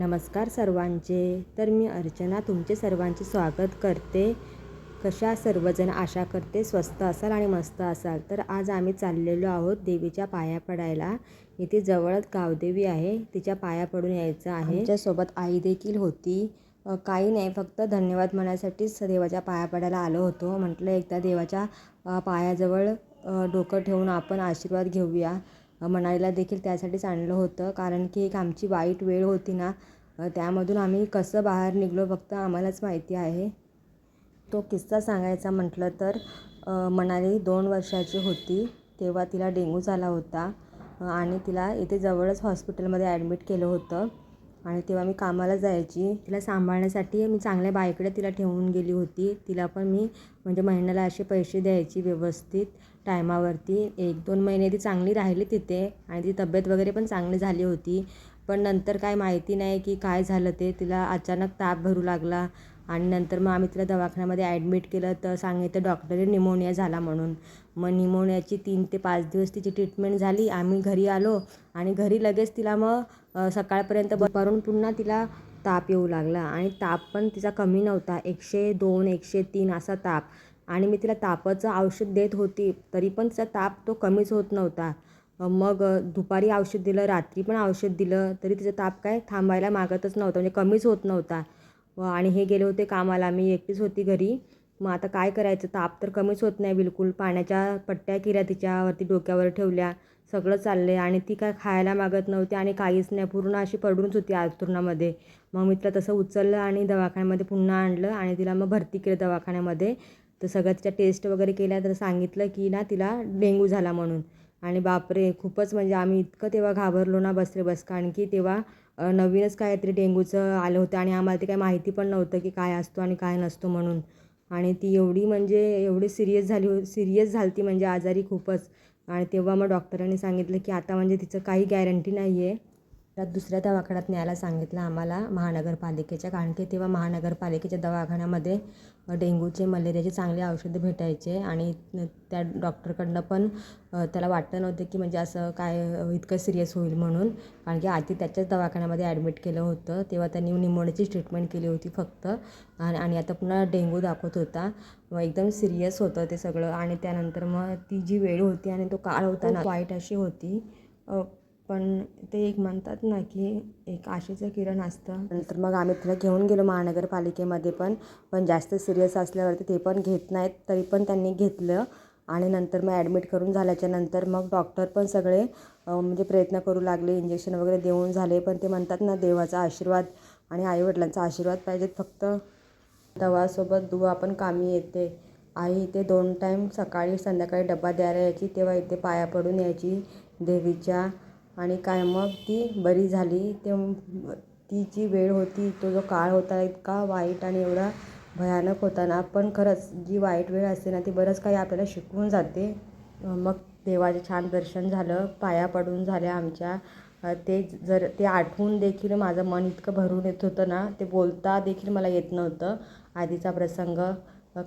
नमस्कार सर्वांचे. तर मी अर्चना तुमचे सर्वांचे स्वागत करते. कशा सर्वजण आशा करते? स्वस्त असाल आणि मस्त असाल. तर आज आम्ही चाललेलो आहोत देवीच्या पाया पडायला. इथे जवळच गावदेवी आहे. तिच्या पाया पडून यायचं आहे. आमच्यासोबत आई देखील होती. काही नाही फक्त धन्यवाद म्हणायसाठीच देवाच्या पाया पडायला आलो होतो. म्हटलं एकदा देवाच्या पायाजवळ डोकं ठेवून आपण आशीर्वाद घेऊया. म्हणायला मनालीला देखील त्यासाठीच आणलं होतं. कारण की एक आमची वाईट वेळ होती ना त्यामधून आम्ही कसं बाहेर निघलो फक्त आम्हालाच माहिती आहे. तो किस्सा सांगायचा म्हटलं तर मनाली दोन वर्षाची होती तेव्हा तिला डेंगू झाला होता आणि तिला इथे जवळच हॉस्पिटलमध्ये ॲडमिट केलं होतं. आणि तेव्हा मी कामाला जायची. तिला सांभाळण्यासाठी मी चांगल्या बाईकडे तिला ठेवून गेली होती. तिला पण मी म्हणजे महिन्याला असे पैसे द्यायची व्यवस्थित टायमावरती. एक दोन महिने ती चांगली राहिली तिथे आणि ती तब्येत वगैरे पण चांगली झाली होती. पण नंतर काय माहिती नाही की काय झालं ते. तिला अचानक ताप भरू लागला. आणि नंतर मग आम्ही तिला दवाखान्यामध्ये ॲडमिट केलं तर सांगितलं डॉक्टरने निमोनिया झाला म्हणून. मग निमोनियाची तीन ते पाच दिवस तिची ट्रीटमेंट झाली. आम्ही घरी आलो आणि घरी लगेच तिला मग सकाळपर्यंत दुपारून पुन्हा तिला ताप येऊ लागला. आणि ताप पण तिचा कमी नव्हता. एकशे दोन एकशे तीन असा ताप. आणि मी तिला तापाचं औषध देत होती तरी पण तिचा ताप तो कमीच होत नव्हता. मग दुपारी औषध दिलं रात्री पण औषध दिलं तरी तिचा ताप काय थांबायला मागतच नव्हता म्हणजे कमीच होत नव्हता. आणि हे गेले होते कामाला. मी एकटीच होती घरी. मग आता काय करायचं? ताप तर कमीच होत नाही बिलकुल. पाण्याच्या पट्ट्या केल्या तिच्यावरती डोक्यावर ठेवल्या. सगळं चाललं आहे आणि ती काय खायला मागत नव्हती आणि काहीच नाही. पूर्ण अशी पडूनच होती आतुरणामध्ये मग मी तिला तसं उचललं आणि दवाखान्यामध्ये पुन्हा आणलं आणि तिला मग भरती केलं दवाखान्यामध्ये. तर सगळ्या तिच्या टेस्ट वगैरे केल्या तर सांगितलं की ना तिला डेंग्यू झाला म्हणून. आणि बापरे खूपच म्हणजे आम्ही इतकं तेव्हा घाबरलो ना बसरे बस कारण की तेव्हा नवीनच काहीतरी डेंग्यूचं आलं होतं आणि आम्हाला ते काही माहिती पण नव्हतं की काय असतो आणि काय नसतो म्हणून. आणि ती एवढी म्हणजे एवढी सिरियस झाली हो सिरियस झाली ती म्हणजे आजारी खूपच. आणि तेव्हा मग डॉक्टरांनी सांगितलं की आता म्हणजे तिचं काही गॅरंटी नाही आहे त्यात दुसऱ्या दवाखान्यात न्यायला सांगितलं आम्हाला महानगरपालिकेच्या कारण की तेव्हा महानगरपालिकेच्या दवाखान्यामध्ये अ, डेंग्यूचे मलेरियाचे चांगले औषधं भेटायचे आणि त्या डॉक्टरकडनं पण त्याला वाटलं नव्हतं की म्हणजे असं काय इतकं सिरियस होईल म्हणून. कारण की आधी त्याच्याच दवाखान्यामध्ये ॲडमिट केलं होतं. तेव्हा त्यांनी निमोनियाचीच ट्रीटमेंट केली होती फक्त. आणि आणि आता पुन्हा डेंग्यू दाखवत होता. मग एकदम सिरियस होतं ते सगळं. आणि त्यानंतर मग ती जी वेळ होती आणि तो काळ होता ना वाईट अशी होती. पण ते एक म्हणतात ना की एक आशेचं किरण असतं. नंतर मग आम्ही तिला घेऊन गेलो महानगरपालिकेमध्ये पण पण जास्त सिरियस असल्यावरती ते पण घेत नाहीत तरी पण त्यांनी घेतलं. आणि नंतर मग ॲडमिट करून झाल्याच्यानंतर मग डॉक्टर पण सगळे म्हणजे प्रयत्न करू लागले इंजेक्शन वगैरे देऊन झाले. पण ते म्हणतात ना देवाचा आशीर्वाद आणि आईवडिलांचा आशीर्वाद पाहिजेत फक्त. दवासोबत दुवा पण कामी येते. आई इथे दोन टाईम सकाळी संध्याकाळी डबा द्यायला यायची तेव्हा इथे पाया पडून यायची. देवीच्या आणि काय मग ती बरी झाली. ते ती जी वेळ होती तो जो काळ होता इतका वाईट आणि एवढा भयानक होता ना. पण खरंच जी वाईट वेळ असते ना ती बरंच काही आपल्याला शिकवून जाते. मग देवाचे छान दर्शन झालं पाया पडून झाल्या आमच्या. ते जर ते आठवून देखील माझं मन इतकं भरून येत होतं ना ते बोलता देखील मला येत नव्हतं आधीचा प्रसंग.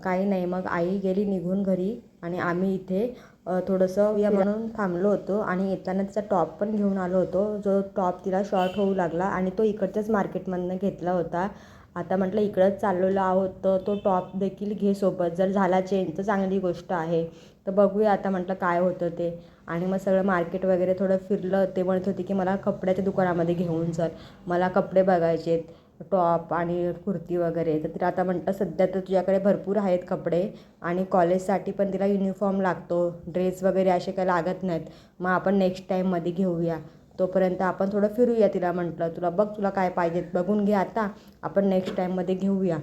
काही नाही. मग आई गेली निघून घरी आणि आम्ही इथे थोडंसं या म्हणून थांबलो होतो आणि येताना तिचा टॉप पण घेऊन आलो होतो. जो टॉप तिला शॉर्ट होऊ लागला आणि तो इकडच्याच मार्केटमधनं घेतला होता. आता म्हटलं इकडंच चाललेलो आहोत तर तो टॉप देखील घे सोबत. जर झाला चेंज तर चांगली गोष्ट आहे. तर बघूया आता म्हटलं काय होतं ते. आणि मग सगळं मार्केट वगैरे थोडं फिरलं. ते म्हणत होते की मला कपड्याच्या दुकानामध्ये घेऊन चल. मला कपडे बघायचे आहेत टॉप आणि कुर्ती वगैरे. तर तिला आता म्हणतं सध्या तर तुझ्याकडे भरपूर आहेत कपडे आणि कॉलेजसाठी पण तिला युनिफॉर्म लागतो. ड्रेस वगैरे असे काही लागत नाहीत. मग आपण नेक्स्ट टाईममध्ये घेऊया. तोपर्यंत आपण थोडं फिरूया तिला म्हटलं. तुला बघ तुला काय पाहिजेत. बघून घे आता. आपण नेक्स्ट टाईममध्ये घेऊया.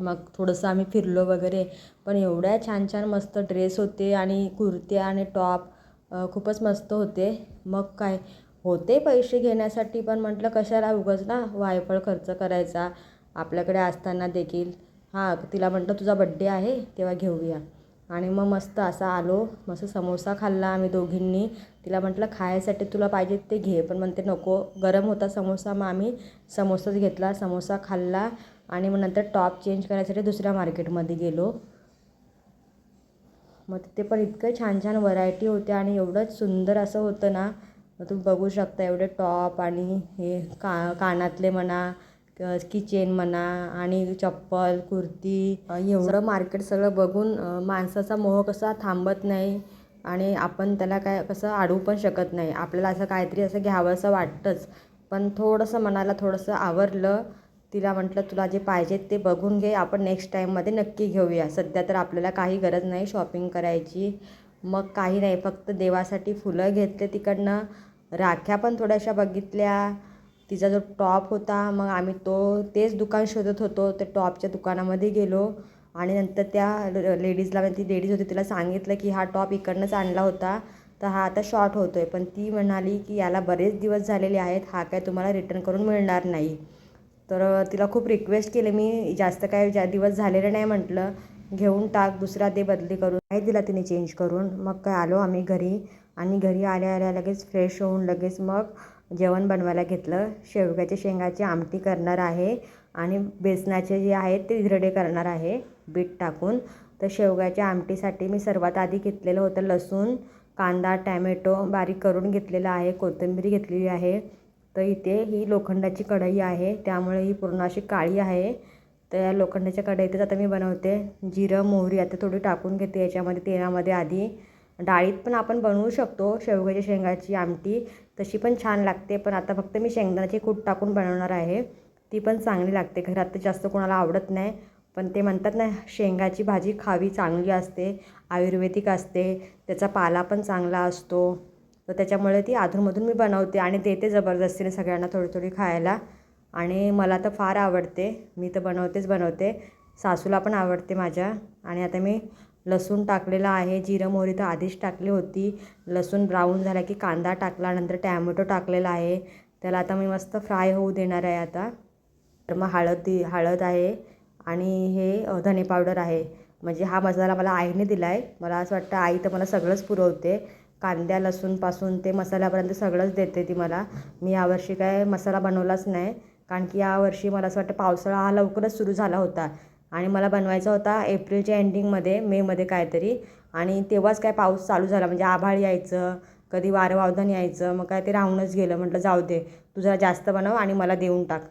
मग थोडंसं आम्ही फिरलो वगैरे. पण एवढ्या छान छान मस्त ड्रेस होते आणि कुर्त्या आणि टॉप खूपच मस्त होते. मग काय? होते पैसे घेण्यासाठी पण म्हटलं कशाला उगाच ना वायफळ खर्च करायचा? आपल्याकडे असताना देखील हां तिला म्हटलं तुझा बड्डे आहे तेव्हा घेऊया. आणि मग मस्त असा आलो मस्त समोसा खाल्ला आम्ही दोघींनी. तिला म्हटलं खायसाठी तुला पाहिजे ते घे पण म्हणते नको गरम होता समोसा मग आम्ही समोसाच घेतला समोसा खाल्ला आणि मग नंतर टॉप चेंज करायसाठी दुसऱ्या मार्केटमध्ये गेलो. मग तिथे पण इतकं छान छान व्हरायटी होत्या आणि एवढंच सुंदर असं होतं ना मग तुम्ही बघू शकता एवढे टॉप आणि हे का कानातले म्हणा किचेन म्हणा आणि चप्पल कुर्ती. एवढं मार्केट सगळं बघून माणसाचा मोह कसा थांबत नाही आणि आपण त्याला काय कसं अडवू पण शकत नाही. आपल्याला असं काहीतरी असं घ्यावंसं वाटतंच. पण थोडंसं मनाला थोडंसं आवरलं तिला म्हटलं तुला जे पाहिजे ते बघून घे. आपण नेक्स्ट टाईममध्ये नक्की घेऊया. सध्या तर आपल्याला काही गरज नाही शॉपिंग करायची. मग काही नाही फक्त देवासाठी फुलं घेतले तिकडनं. राख्या पण थोड्याशा बघितल्या. तिचा जो टॉप होता मग आम्ही तो तेच दुकान शोधत होतो. त्या टॉपच्या दुकानामध्ये गेलो. आणि नंतर त्या लेडीजला म्हणजे ती लेडीज होती तिला सांगितलं की हा टॉप इकडनंच आणला होता. तर हा आता शॉर्ट होतो आहे पण ती म्हणाली की याला बरेच दिवस झालेले आहेत हा काय तुम्हाला रिटर्न करून मिळणार नाही. तर तिला खूप रिक्वेस्ट केले मी जास्त काय ज्या दिवस झालेले नाही म्हटलं. घेऊन टाक दुसरा दे बदली करून. काय दिला तिने चेंज करून. मग काय आलो आम्ही घरी. आणि घरी आल्या आल्या लगेच फ्रेश होऊन लगेच मग जेवण बनवायला घेतलं. शेवग्याच्या शेंगाची आमटी करणार आहे. आणि बेसनाचे जे आहेत ते इधरडे करणार आहे. बीट टाकून. तर शेवग्याच्या आमटीसाठी मी सर्वात आधी घेतलेलं होतं लसूण कांदा टॅमॅटो बारीक करून घेतलेला आहे. कोथिंबीर घेतलेली आहे. तर इथे ही लोखंडाची कढई आहे. त्यामुळे ही पूर्ण अशी काळी आहे. तर या लोखंडाच्या कढईतच आता मी बनवते जिरं मोहरी आता थोडी टाकून घेते याच्यामध्ये तेलामध्ये आधी. डाळीत पण आपण बनवू शकतो शेवग्याच्या शेंगाची आमटी. तशी पण छान लागते पण आता फक्त मी शेंगदाण्याची कूट टाकून बनवणार आहे. ती पण चांगली लागते घरात तर जास्त कोणाला आवडत नाही. पण ते म्हणतात ना शेंगाची भाजी खावी चांगली असते आयुर्वेदिक असते त्याचा पाला पण चांगला असतो. तर त्याच्यामुळे ती अधूनमधून मी बनवते आणि देते जबरदस्तीने सगळ्यांना थोडी थोडी खायला. आणि मला तर फार आवडते. मी तर बनवतेच बनवते. सासूला पण आवडते माझ्या. आणि आता मी लसूण टाकलेला आहे. जिरं मोहरी तर आधीच टाकली होती. लसूण ब्राऊन झाला की कांदा टाकला नंतर टॅमॅटो टाकलेला आहे. त्याला आता मी मस्त फ्राय होऊ देणार आहे आता. तर मग हळद हळद आहे आणि हे धने पावडर आहे. म्हणजे हा मसाला मला आईने दिला आहे मला असं वाटतं आई तर मला सगळंच पुरवते. कांद्या लसूणपासून ते मसाल्यापर्यंत सगळंच देते ती मला. मी यावर्षी काय मसाला बनवलाच नाही. कारण की यावर्षी मला असं वाटतं पावसाळा हा लवकरच सुरू झाला होता. आणि मला बनवायचा होता एप्रिलच्या एंडिंगमध्ये मेमध्ये काहीतरी. आणि तेव्हाच काय पाऊस चालू झाला. म्हणजे आभाळ यायचं कधी वारं वावधान यायचं मग काय ते राहूनच गेलं. म्हटलं जाऊ दे तू जरा जास्त बनव आणि मला देऊन टाक.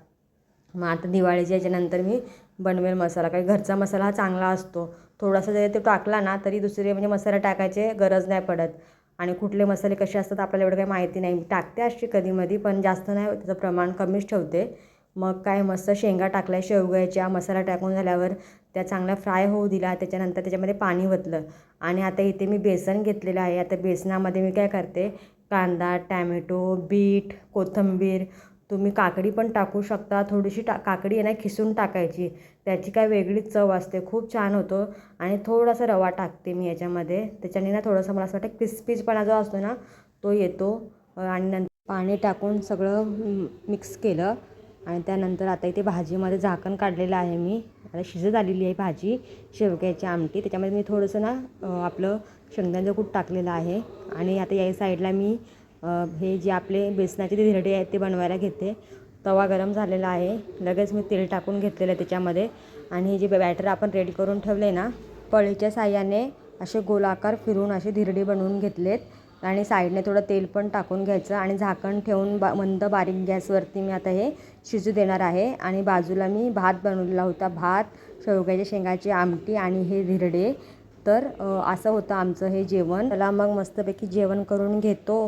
मग आता दिवाळीच्या याच्यानंतर मी बनवेल मसाला. कारण घरचा मसाला हा चांगला असतो. थोडासा जरी तो टाकला ना तरी दुसरे म्हणजे मसाला टाकायचे गरज नाही पडत. आणि कुठले मसाले कसे असतात आपल्याला एवढं काही माहिती नाही. टाकते अशी कधीमधी पण जास्त नाही त्याचं प्रमाण कमीच ठेवते. मग काय मस्त शेंगा टाकल्या शेवग्याच्या मसाला टाकून झाल्यावर त्या चांगल्या फ्राय होऊ दिला त्याच्यानंतर त्याच्यामध्ये पाणी ओतलं. आणि आता इथे मी बेसन घेतलेलं आहे. आता बेसनामध्ये मी काय करते? कांदा टॅमॅटो बीट कोथिंबीर तुम्ही काकडी पण टाकू शकता. थोडीशी टा काकडी आहे ना खिसून टाकायची. त्याची काय वेगळीच चव असते. खूप छान होतो. आणि थोडासा रवा टाकते मी याच्यामध्ये. त्याच्याने ना थोडंसं मला असं वाटतं क्रिस्पीजपणा जो असतो ना तो येतो. आणि नंतर पाणी टाकून सगळं मिक्स केलं. आणि त्यानंतर आता इथे भाजीमध्ये झाकण काढलेलं आहे मी. आता शिजत आलेली आहे भाजी. शेवग्याची आमटी. त्याच्यामध्ये मी थोडंसं ना आपलं शेंगदाण्याचं कूट टाकलेलं आहे. आणि आता या साईडला मी हे जे आपले बेसनाचे ते धिरडे आहेत ते बनवायला घेते. तवा गरम झालेला आहे. लगेच मी तेल टाकून घेतलेलं आहे त्याच्यामध्ये. आणि हे जे बॅटर आपण रेडी करून ठेवले ना पळीच्या साह्याने असे गोलाकार फिरून असे धिरडे बनवून घेतलेत. आणि साईडने थोडं तेल पण टाकून घ्यायचं आणि झाकण ठेवून बा मंद बारीक गॅसवरती मी आता हे शिजू देणार आहे. आणि बाजूला मी भात बनवलेला होता. भात शेवग्याच्या शेंगाची आमटी आणि हे धिरडे. तर असं होतं आमचं हे जेवण. त्याला मग मस्तपैकी जेवण करून घेतो.